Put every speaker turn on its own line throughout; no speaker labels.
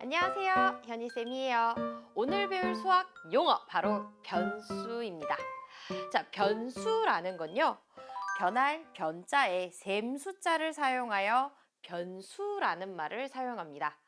안녕하세요. 현희쌤이에요. 오늘 배울 수학 용어 바로 변수입니다. 자, 변수라는 건요. 변할 변자에 셈 숫자를 사용하여 변수라는 말을 사용합니다.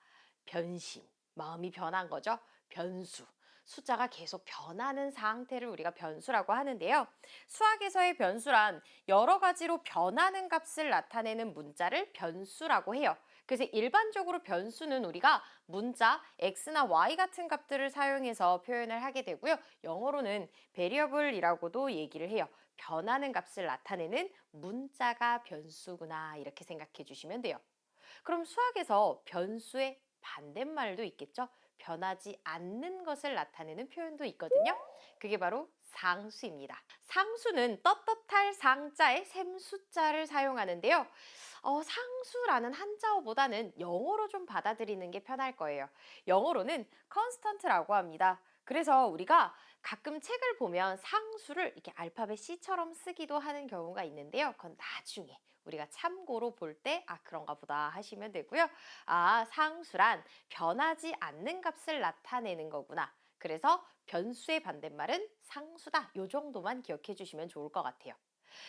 변심, 마음이 변한 거죠. 변수. 숫자가 계속 변하는 상태를 우리가 변수라고 하는데요. 수학에서의 변수란 여러 가지로 변하는 값을 나타내는 문자를 변수라고 해요. 그래서 일반적으로 변수는 우리가 문자 x나 y 같은 값들을 사용해서 표현을 하게 되고요. 영어로는 variable이라고도 얘기를 해요. 변하는 값을 나타내는 문자가 변수구나 이렇게 생각해 주시면 돼요. 그럼 수학에서 변수의 반대말도 있겠죠? 변하지 않는 것을 나타내는 표현도 있거든요. 그게 바로 상수입니다. 상수는 떳떳할 상자의 셈 숫자를 사용하는데요. 어, 상수라는 한자어보다는 영어로 좀 받아들이는 게 편할 거예요. 영어로는 constant라고 합니다. 그래서 우리가 가끔 책을 보면 상수를 이렇게 알파벳 C처럼 쓰기도 하는 경우가 있는데요. 그건 나중에 우리가 참고로 볼 때 아 그런가 보다 하시면 되고요. 아 상수란 변하지 않는 값을 나타내는 거구나. 그래서 변수의 반대말은 상수다. 요 정도만 기억해 주시면 좋을 것 같아요.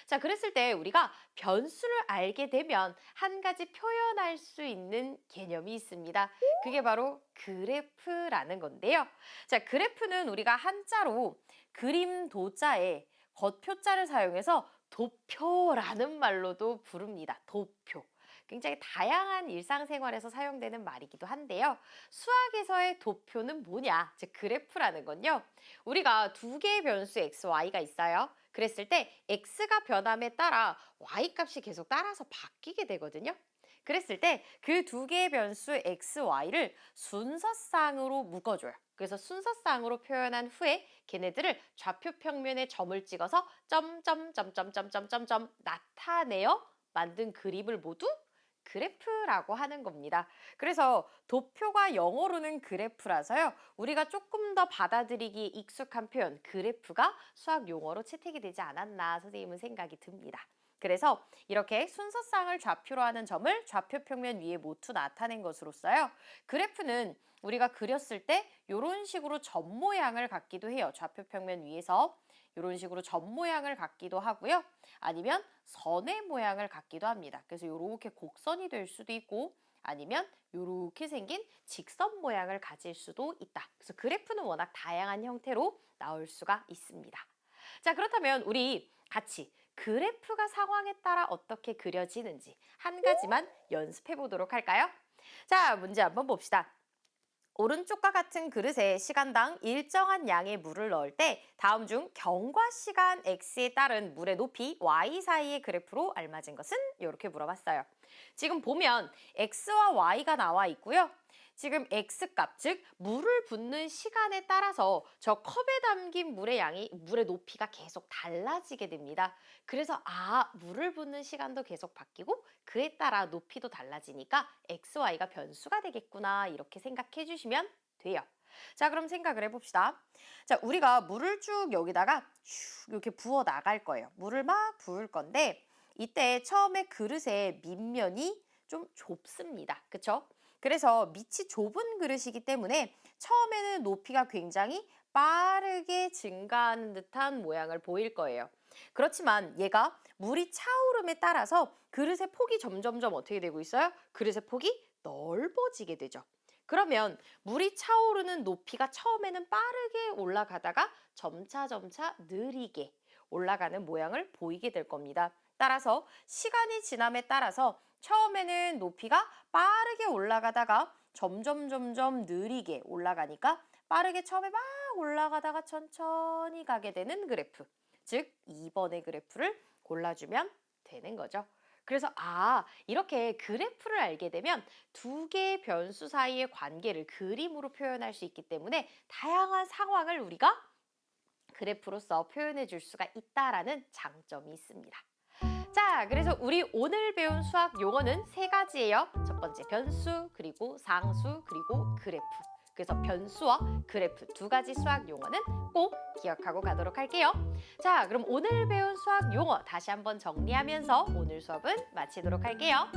자, 그랬을 때 우리가 변수를 알게 되면 한 가지 표현할 수 있는 개념이 있습니다. 그게 바로 그래프라는 건데요. 자, 그래프는 우리가 한자로 그림 도자에 겉표자를 사용해서 도표라는 말로도 부릅니다. 도표. 굉장히 다양한 일상생활에서 사용되는 말이기도 한데요. 수학에서의 도표는 뭐냐? 즉 그래프라는 건요. 우리가 두 개의 변수 x, y가 있어요. 그랬을 때 x가 변함에 따라 y 값이 계속 따라서 바뀌게 되거든요. 그랬을 때 그 두 개의 변수 x, y를 순서상으로 묶어줘요. 그래서 순서상으로 표현한 후에 걔네들을 좌표 평면에 점을 찍어서 점점점점점점점 나타내어 만든 그림을 모두 그래프라고 하는 겁니다. 그래서 도표가 영어로는 그래프라서요. 우리가 조금 더 받아들이기 익숙한 표현 그래프가 수학 용어로 채택이 되지 않았나 선생님은 생각이 듭니다. 그래서 이렇게 순서상을 좌표로 하는 점을 좌표 평면 위에 모두 나타낸 것으로써요. 그래프는 우리가 그렸을 때 이런 식으로 점 모양을 갖기도 해요. 좌표 평면 위에서 이런 식으로 점 모양을 갖기도 하고요. 아니면 선의 모양을 갖기도 합니다. 그래서 이렇게 곡선이 될 수도 있고 아니면 이렇게 생긴 직선 모양을 가질 수도 있다. 그래서 그래프는 워낙 다양한 형태로 나올 수가 있습니다. 자, 그렇다면 우리 같이 그래프가 상황에 따라 어떻게 그려지는지 한 가지만 연습해 보도록 할까요? 자, 문제 한번 봅시다. 오른쪽과 같은 그릇에 시간당 일정한 양의 물을 넣을 때 다음 중 경과 시간 x에 따른 물의 높이 y 사이의 그래프로 알맞은 것은 이렇게 물어봤어요. 지금 보면 x와 y가 나와 있고요. 지금 x값, 즉 물을 붓는 시간에 따라서 저 컵에 담긴 물의 양이 물의 높이가 계속 달라지게 됩니다. 그래서 아, 물을 붓는 시간도 계속 바뀌고 그에 따라 높이도 달라지니까 x, y가 변수가 되겠구나 이렇게 생각해 주시면 돼요. 자, 그럼 생각을 해봅시다. 자, 우리가 물을 쭉 여기다가 슉 이렇게 부어 나갈 거예요. 물을 막 부을 건데 이때 처음에 그릇의 밑면이 좀 좁습니다. 그쵸? 그래서 밑이 좁은 그릇이기 때문에 처음에는 높이가 굉장히 빠르게 증가하는 듯한 모양을 보일 거예요. 그렇지만 얘가 물이 차오름에 따라서 그릇의 폭이 점점점 어떻게 되고 있어요? 그릇의 폭이 넓어지게 되죠. 그러면 물이 차오르는 높이가 처음에는 빠르게 올라가다가 점차 점차 느리게 올라가는 모양을 보이게 될 겁니다. 따라서 시간이 지남에 따라서 처음에는 높이가 빠르게 올라가다가 점점 점점 느리게 올라가니까 빠르게 처음에 막 올라가다가 천천히 가게 되는 그래프. 즉 2번의 그래프를 골라주면 되는 거죠. 그래서 아 이렇게 그래프를 알게 되면 두 개의 변수 사이의 관계를 그림으로 표현할 수 있기 때문에 다양한 상황을 우리가 그래프로서 표현해 줄 수가 있다라는 장점이 있습니다. 자, 그래서 우리 오늘 배운 수학 용어는 세 가지예요. 첫 번째 변수, 그리고 상수, 그리고 그래프. 그래서 변수와 그래프 두 가지 수학 용어는 꼭 기억하고 가도록 할게요. 자, 그럼 오늘 배운 수학 용어 다시 한번 정리하면서 오늘 수업은 마치도록 할게요.